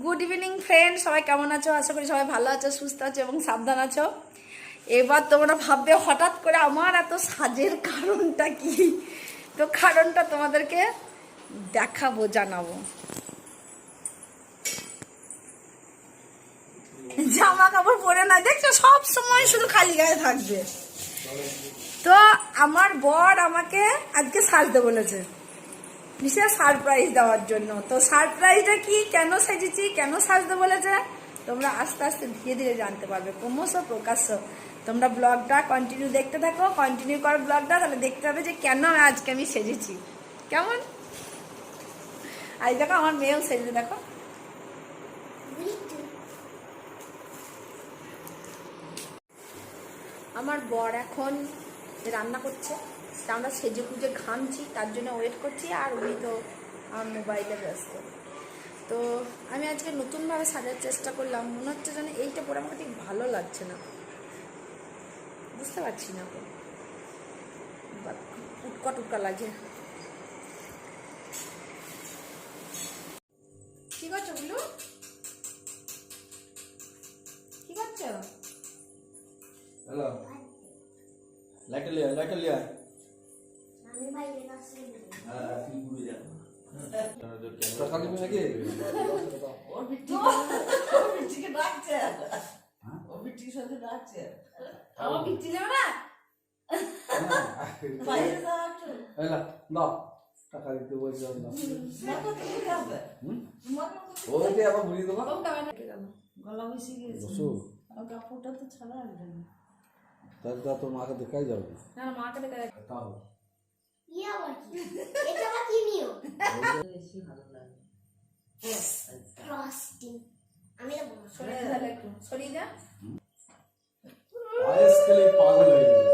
Good evening friend সবাই কেমন আছো? আশা করি সবাই ভালো আছো, সুস্থ আছো এবং সাবধান আছো। এবার তোমরা ভাববে, হঠাৎ করে আমার এত সাজের কারণটা কি? তো কারণটা তোমাদেরকে দেখাবো, জানাব। জামা কাপড় পরে না, দেখছ, সব সময় শুধু খালি গায়ে থাকবে। তো আমার বর আমাকে আজকে সাজতে বলেছে। বিশেষ সারপ্রাইজ দেওয়ার জন্য। তো সারপ্রাইজটা কি? কেন সেজেছি? কেন সাজতে বলেছে? তোমরা আস্তে আস্তে ধীরে ধীরে জানতে পারবে। ক্রমশ প্রকাশ্য। তোমরা ব্লগটা কন্টিনিউ দেখতে থাকো। কন্টিনিউ করো ব্লগটা তাহলে দেখতে হবে যে কেন আজকে আমি সেজেছি। কেমন? আজ দেখো, আমার মেয়েও সেজে দেখো। আমার বর এখন রান্না করছে। আমরা সেজে গুজে ঘামছি, তার জন্য ওয়েট করছি আর উনি তো মোবাইলে ব্যস্ত। তো আমি আজকে নতুনভাবে সাজার চেষ্টা করলাম, মনে হচ্ছে যেন এইটা পরে আমাকে ঠিক ভালো লাগছে না। বুঝতে পারছি না উটকা টুটকা লাগে কি করছ বুলু? কি করছ? হ্যালো লিয়া লিয়া। টাকা নাকি ওর বিটি ওর বিটিকে ডাকছে ওর বিটির সাথে ডাকছে আমার বিক্রি যাবে না বাইরে একটু এলা দাও টাকা দিতে বলছি তো ওইটা আবার ভুলিয়ে দেবো গলা বসে গিয়েছে বসো আর কাপড়টা তো ছাড়া আসবে না তাহলে তো তোর মাকে দেখাই যাবে না মাকে দেখা তাও ইয়ে আবার কি এটা আবার কি নিও। বেশি ভালো লাগে ফ্রস্টিং আমি তো সরিয়ে যা। তাহলে একটু সরিয়ে যা পাগল হয়ে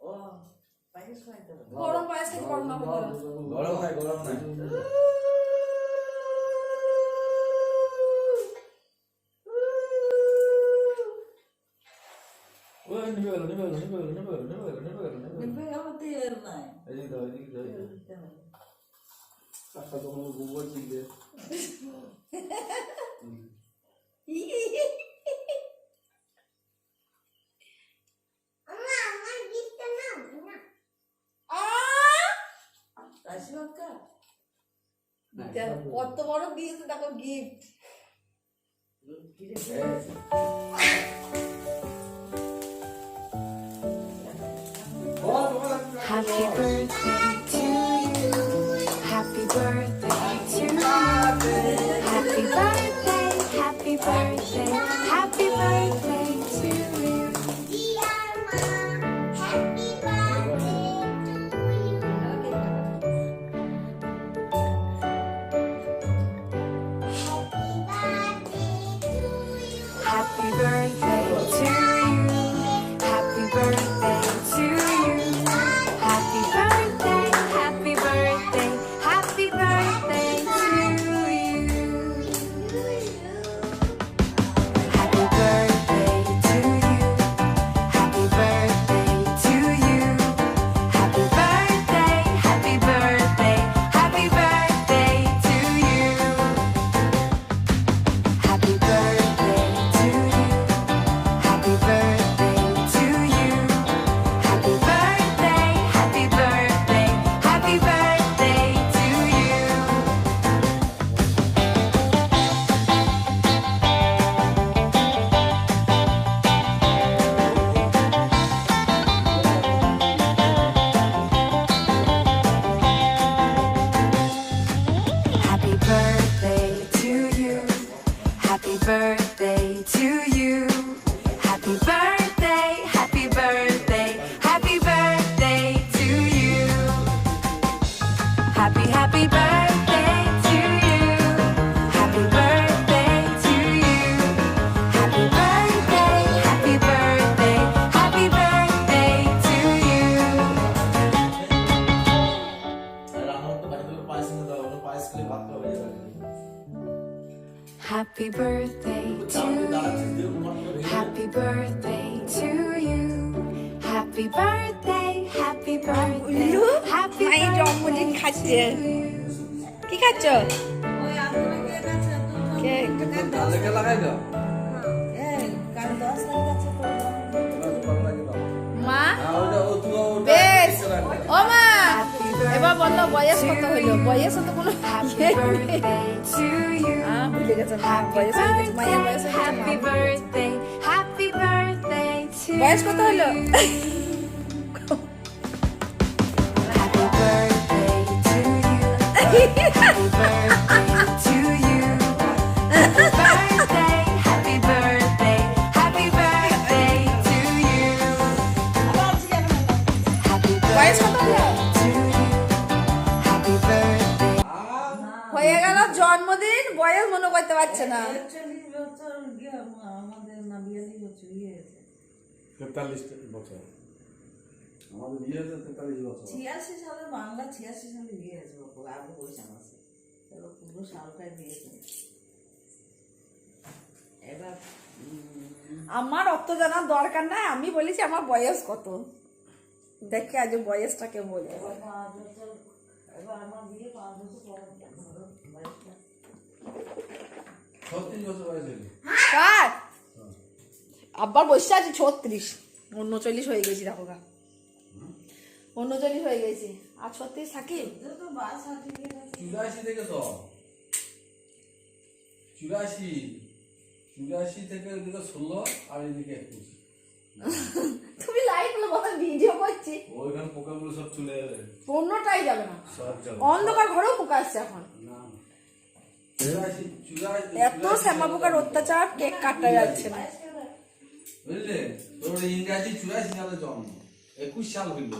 ও বাইরে শোয়াই দেবে গরম পায়েস খেতে পারো না বন্ধুরা গরম নাই গরম নাই ওই নিবে গেল নিবে গেল নিবে গেল নিবে গেল নিবে গেল নিবে গেল নিবে গেল নিভে গেল তো এর নাই এদিকে দাও এদিকে দাও এদিকে দাও। একটা তোমার গোবর দিলে আমা কত বড় দিয়েছে দেখো গিফট ভালো লাগে দাও মা? বেশ। ও মা। এবার বলল বয়স কত হইল বয়স তো কোনো ভুলে গেছে মা। বয়স মায়ের বয়স হয়ে happy birthday to বয়স কত হলো? হয়ে গেল জন্মদিন বয়স মনে করতে পারছে না আমাদের ইয়ে তেতাল্লিশ বছর আমাদের বিয়ে হয়েছে তেতাল্লিশ বছর। ছিয়াশি সালে বাংলা ছিয়াশি সালে বিয়ে হয়েছে বাপু আগে পয়সা আছে। এবার পুরো সালটাই দিয়েছে এবার আমার অত জানার দরকার নাই আমি বলেছি আমার বয়স কত। দেখে আজ বয়সটাকে বলে আব্বার বসে আছে ছত্রিশ উনচল্লিশ হয়ে গেছি দেখো গা। উনচল্লিশ হয়ে গেছি। আর সার্টিফিকেট আছে চুরাশি থেকে তো। চুরাশি। চুরাশি থেকে এদিকে ষোলো আর এদিকে একুশ। তুমি লাইট কথা ভিডিও করছি। ওইখানে পোকাগুলো সব চলে এলে। পণ্যটাই যাবে না। অন্ধকার ঘরেও পোকা আসছে এখন। এত শ্যামা পোকার অত্যাচার কেক কাটা যাচ্ছে না। বুঝলে? তোর ইংরাজি চুরাশি সালে জন্ম। একুশ সাল হইল।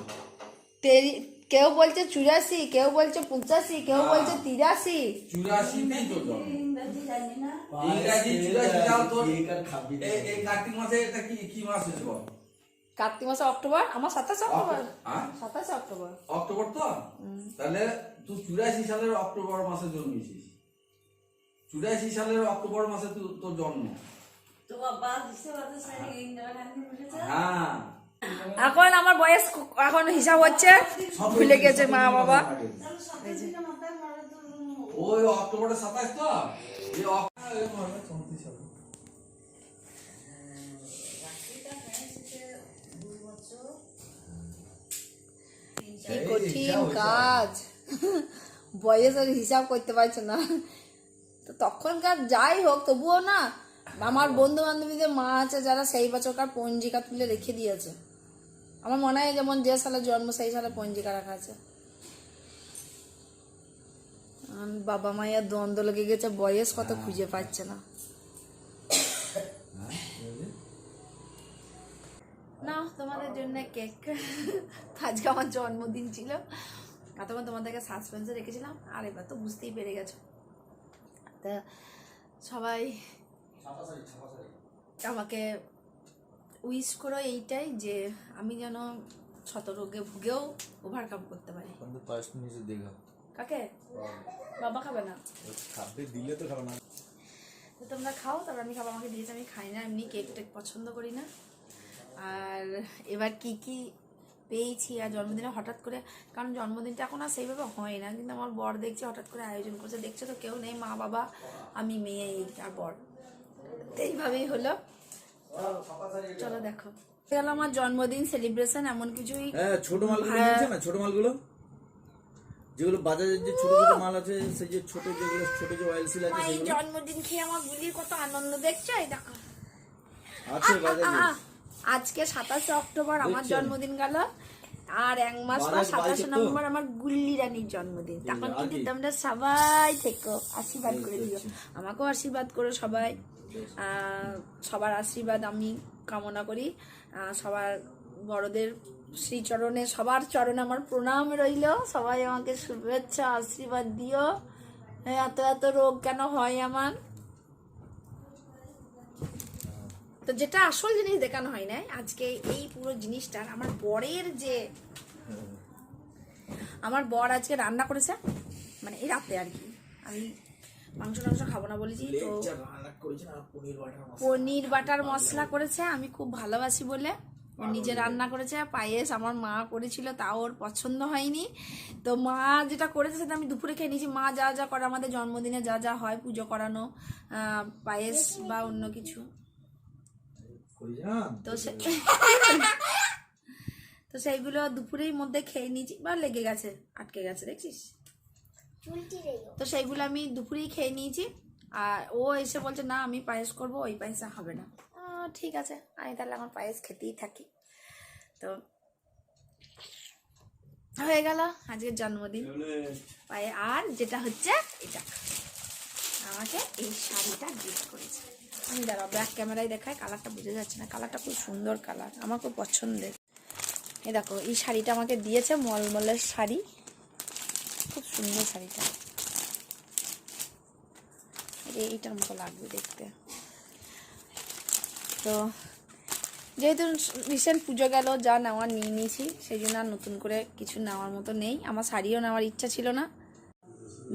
তেরি কেউ বলছে চুরাশি কেউ বলছে পঁচাশি কেউ বলছে তিরাশি। চুরাশিতেই তো জন্ম ইংরেজি জানি না। ইংরাজি চুরাশি সাল তোর। এই- এই কার্তিক মাসে এটা কি কি মাস হচ্ছে বল? কার্তিক মাসে অক্টোবর? আমার সাতাশে অক্টোবর। হ্যাঁ? সাতাশে অক্টোবর। অক্টোবর তো? তাহলে তুই চুরাশি সালের অক্টোবর মাসে জন্মেছিস। চুরাশি সালের অক্টোবর মাসে তুই তোর জন্ম। তো হ্যাঁ। এখন আমার বয়স এখন হিসাব হচ্ছে ভুলে গেছে মা বাবা। ওই অক্টোবরে সাতাশ তো? হয়। কি কঠিন। কাজ। বয়সের হিসাব করতে পারছে না। তো তখনকার যাই হোক তবুও না আমার বন্ধু বান্ধবীদের মা আছে যারা সেই বছরকার পঞ্জিকা তুলে রেখে দিয়েছে। আমার মনে হয় যেমন যে সালে জন্ম সেই সালে পঞ্জিকা রাখা আছে। বাবা মায়ের দ্বন্দ্ব লেগে গেছে বয়স কত খুঁজে পাচ্ছে না। না তোমাদের জন্য কেক। আজকে আমার জন্মদিন ছিল। তখন তোমাদেরকে সাসপেন্সে রেখেছিলাম। আর এবার তো বুঝতেই পেরে গেছো। তা সবাই আমাকে উইশ করো এইটাই যে আমি যেন শত রোগে ভুগেও ওভারকাম করতে পারি। কিন্তু নিচে দেখা কাকে? বাবা। খাবে না? খাবে দিলে তো খাবে না। তো তোমরা খাও তারপর আমি খাব আমাকে দিয়েছে আমি খাই না এমনি কেক টেক পছন্দ করি না। আর এবার কি কি পেয়েছি আর জন্মদিনে হঠাৎ করে কারণ জন্মদিনটা এখন আর সেইভাবে হয় না কিন্তু আমার বর দেখছি হঠাৎ করে আয়োজন করছে দেখছ তো কেউ নেই মা বাবা আমি মেয়ে আর বর। এইভাবেই হলো। চলো দেখো। গেল আমার জন্মদিন সেলিব্রেশন এমন কিছুই হ্যাঁ ছোট মালগুলো। নিয়েছে না ছোট মালগুলো? যেগুলো বাজারের যে ছোট ছোট মাল আছে সেই যে ছোট যেগুলো ছোট যে অয়েল সিল আছে এই জন্মদিন খেয়ে আমার গুলির কত আনন্দ দেখছ? এই দেখো। আছে বাজারে আজকে সাতাশে অক্টোবর আমার জন্মদিন গেল। আর এক মাস পর সাতাশে? নভেম্বর আমার গুল্লি রানীর জন্মদিন। তখন কিন্তু তোমরা সবাই থেকো আশীর্বাদ করে দিও। আমাকেও আশীর্বাদ করো সবাই। সবার আশীর্বাদ আমি কামনা করি। সবার বড়দের শ্রীচরণে সবার চরণে আমার প্রণাম রইল। সবাই আমাকে শুভেচ্ছা আশীর্বাদ দিও। এত এত রোগ কেন হয় আমার? তো যেটা আসল জিনিস দেখানো হয় নাই আজকে এই পুরো জিনিসটার আমার বরের যে আমার বর আজকে রান্না করেছে মানে এই রাতে আর কি। আমি মাংস টাংস খাব না বলেছি তো করেছেন আর পনির বাটার মশলা। পনির বাটার মশলা করেছে আমি খুব ভালোবাসি বলে। ও নিজে রান্না করেছে পায়েস আমার মা করেছিল তাও ওর পছন্দ হয়নি। তো মা যেটা করেছে সেটা আমি দুপুরে খেয়ে নিয়েছি। মা যা যা করে আমাদের জন্মদিনে যা যা হয় পুজো করানো পায়েস বা অন্য কিছু। তো সে তো সেইগুলো দুপুরের মধ্যে খেয়ে নিয়েছি বা লেগে গেছে আটকে গেছে দেখছিস? তো সেইগুলো আমি দুপুরেই খেয়ে নিয়েছি। আর ও এসে বলছে, না, আমি পায়েস করব, ওই পায়েসে হবে না। ঠিক আছে, আমি তাহলে আমার পায়েস খেতেই থাকি। তো হয়ে গেল আজকের জন্মদিন। পায়ে, আর যেটা হচ্ছে এটা। আমাকে এই শাড়িটা গিফট করেছে। আমি দাঁড়াও ব্যাক ক্যামেরায় দেখায় কালারটা বোঝা যাচ্ছে না। কালারটা খুব সুন্দর কালার আমার খুব পছন্দের। এই দেখো, এই শাড়িটা আমাকে দিয়েছে মলমলের শাড়ি। খুব সুন্দর শাড়িটা। এইটার মতো লাগবে দেখতে। তো যেহেতু রিসেন্ট পুজো গেল, যা নেওয়া নিয়ে নিয়েছি, সেই জন্য আর নতুন করে কিছু নেওয়ার মতো নেই। আমার শাড়িও নেওয়ার ইচ্ছা ছিল না।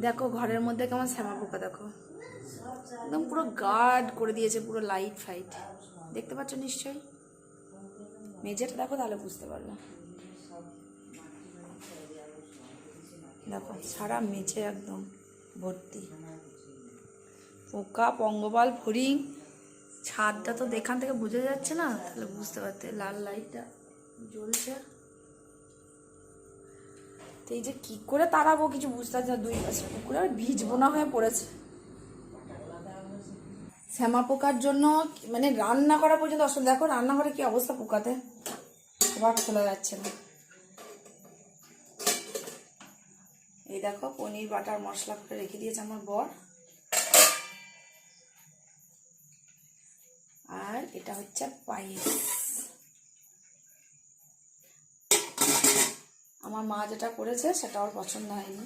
দেখো ঘরের মধ্যে কেমন শ্যামা পোকা, দেখো। একদম পুরো গার্ড করে দিয়েছে, পুরো লাইট ফাইট দেখতে পাচ্ছ নিশ্চয়ই? মেঝেটা দেখো, তাহলে বুঝতে পারবে। দেখো, সারা মেঝে একদম ভর্তি। পোকা, পঙ্গপাল ফড়িং ছাদটা তো দেখান থেকে বোঝা যাচ্ছে না। তাহলে বুঝতে পারতে, লাল লাইটটা জ্বলছে। তো এই যে কি করে তাড়াবো কিছু বুঝতে পারছি না, দুই পাশে পুকুরে আর বীজ বোনা হয়ে পড়েছে। শ্যামা পোকার জন্য মানে রান্না করা পর্যন্ত অসুবিধা দেখো, রান্নাঘরে কি অবস্থা পোকাতে? আবার খোলা যাচ্ছে না। এই দেখো, পনির, বাটার মশলা করে রেখে দিয়েছে আমার বর আর এটা হচ্ছে পায়েস। আমার মা যেটা করেছে সেটা ওর পছন্দ হয়নি।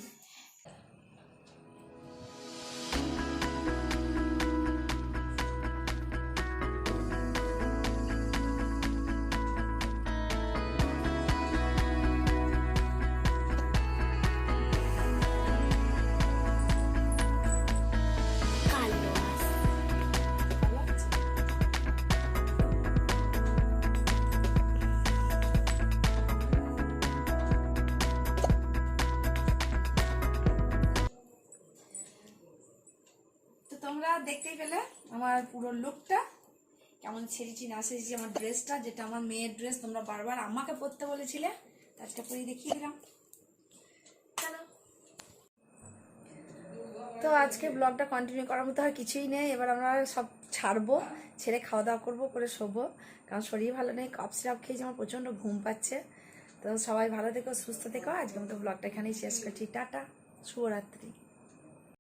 আমার পুরো লুকটা কেমন ছেড়েছি না সেরেছি আমার ড্রেসটা যেটা আমার মেয়ের ড্রেস তোমরা বারবার আমাকে পরতে বলেছিলে আজকে পরে দেখিয়ে দিলাম। তো আজকে ব্লগটা কন্টিনিউ করার মতো আর কিছুই নেই, এবার আমরা সব ছাড়বো, ছেড়ে খাওয়া দাওয়া করব, করে শোবো, কারণ শরীর ভালো নেই কফ সিরাপ খেয়েছি, আমার প্রচণ্ড ঘুম পাচ্ছে। তো সবাই ভালো থেকো, সুস্থ থেকো, আজকের মতো ব্লগটা এখানেই শেষ করছি, টাটা, শুভরাত্রি।